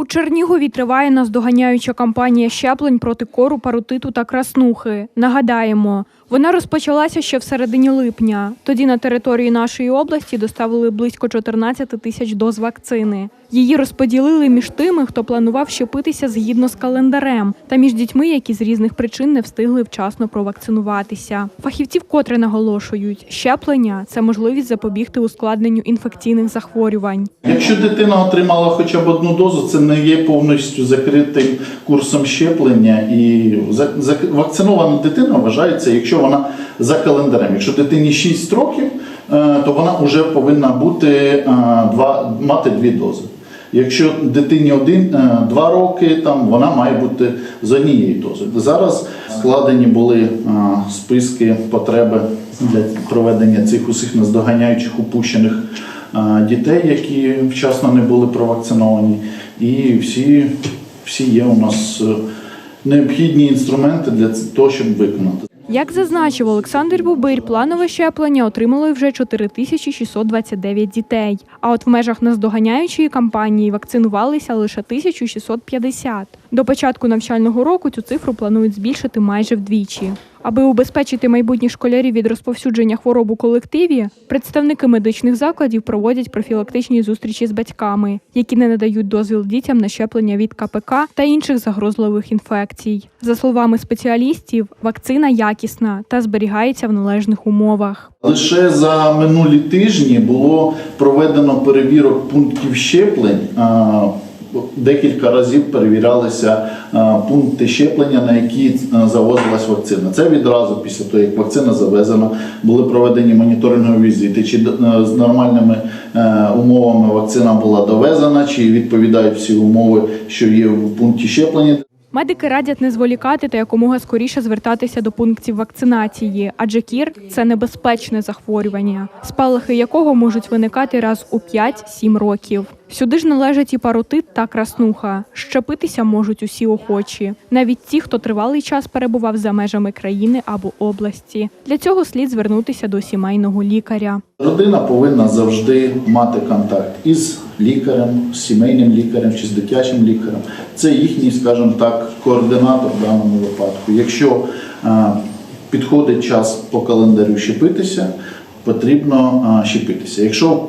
У Чернігові триває наздоганяюча кампанія щеплень проти кору, паротиту та краснухи. Нагадаємо, вона розпочалася ще в середині липня. Тоді на території нашої області доставили близько 14 тисяч доз вакцини. Її розподілили між тими, хто планував щепитися згідно з календарем, та між дітьми, які з різних причин не встигли вчасно провакцинуватися. Фахівці вкотре наголошують, щеплення це можливість запобігти ускладненню інфекційних захворювань. Якщо дитина отримала хоча б одну дозу, це не є повністю закритим курсом щеплення. І вакцинована дитина вважається, якщо вона за календарем. Якщо дитині 6 років, е, то вона вже повинна бути е, мати дві дози. Якщо дитині один, е, два роки, там вона має бути з однією дозою. Зараз складені були списки потреби для проведення цих усіх наздоганяючих упущених дітей, які вчасно не були провакциновані. І всі, всі є у нас необхідні інструменти для того, щоб виконати. Як зазначив Олександр Бубир, планове щеплення отримали вже 4629 дітей. А от в межах наздоганяючої кампанії вакцинувалися лише 1650. До початку навчального року цю цифру планують збільшити майже вдвічі. Аби убезпечити майбутніх школярів від розповсюдження хвороб у колективі, представники медичних закладів проводять профілактичні зустрічі з батьками, які не надають дозвіл дітям на щеплення від КПК та інших загрозливих інфекцій. За словами спеціалістів, вакцина якісна та зберігається в належних умовах. Лише за минулі тижні було проведено перевірок пунктів щеплень. Декілька разів перевірялися пункти щеплення, на які завозилась вакцина. Це відразу після того, як вакцина завезена, були проведені моніторингові візити, чи е, з нормальними е, умовами вакцина була довезена, чи відповідають всі умови, що є в пункті щеплення. Медики радять не зволікати та якомога скоріше звертатися до пунктів вакцинації, адже кір це небезпечне захворювання, спалахи якого можуть виникати раз у 5-7 років. Сюди ж належать і паротит та краснуха. Щепитися можуть усі охочі, навіть ті, хто тривалий час перебував за межами країни або області. Для цього слід звернутися до сімейного лікаря. Родина повинна завжди мати контакт із лікарем, сімейним лікарем чи з дитячим лікарем. Це їхній, скажімо так, координатор в даному випадку. Якщо е, підходить час по календарю щепитися, потрібно е, щепитися. Якщо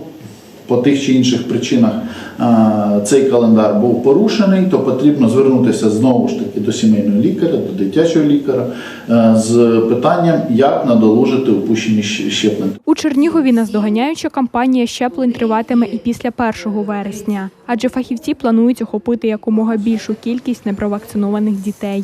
по тих чи інших причинах е, цей календар був порушений, то потрібно звернутися знову ж таки до сімейного лікаря, до дитячого лікаря е, з питанням, як надолужити упущені щеплення. У Чернігові наздоганяюча кампанія щеплень триватиме і після 1 вересня, адже фахівці планують охопити якомога більшу кількість непровакцинованих дітей.